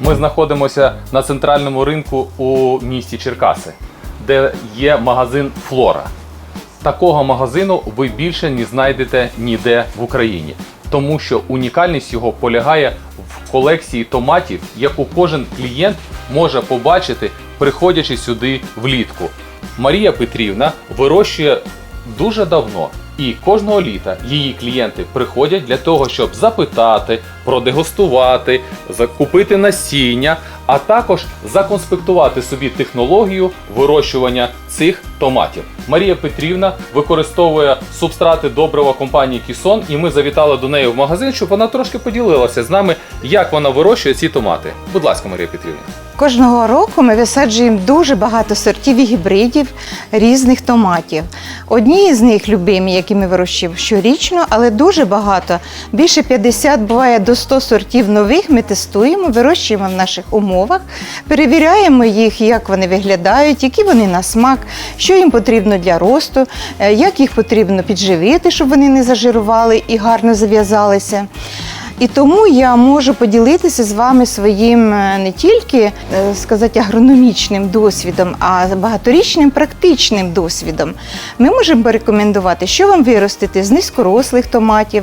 Ми знаходимося на центральному ринку у місті Черкаси, де є магазин Флора. Такого магазину ви більше не знайдете ніде в Україні, тому що унікальність його полягає в колекції томатів, яку кожен клієнт може побачити, приходячи сюди влітку. Марія Петрівна вирощує дуже давно. І кожного літа її клієнти приходять для того, щоб запитати, продегустувати, закупити насіння, а також законспектувати собі технологію вирощування цих томатів. Марія Петрівна використовує субстрати добрива компанії Кісон, і ми завітали до неї в магазин, щоб вона трошки поділилася з нами, як вона вирощує ці томати. Будь ласка, Марія Петрівна. Кожного року ми висаджуємо дуже багато сортів і гібридів різних томатів. Одні з них любимі, які ми вирощуємо щорічно, але дуже багато. Більше 50, буває до 100 сортів нових ми тестуємо, вирощуємо в наших умовах, перевіряємо їх, як вони виглядають, які вони на смак, що їм потрібно для росту, е, як їх потрібно підживити, щоб вони не зажирували і гарно зав'язалися. І тому я можу поділитися з вами своїм е, не тільки е, сказати агрономічним досвідом, а багаторічним практичним досвідом. Ми можемо порекомендувати, що вам виростити з низькорослих томатів,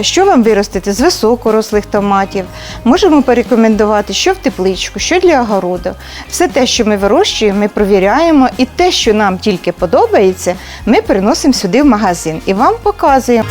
що вам виростити з високорослих томатів. Можемо порекомендувати, що в тепличку, що для огороду. Все те, що ми вирощуємо, ми провіряємо, і те, що нам тільки подобається, ми приносимо сюди в магазин і вам показуємо.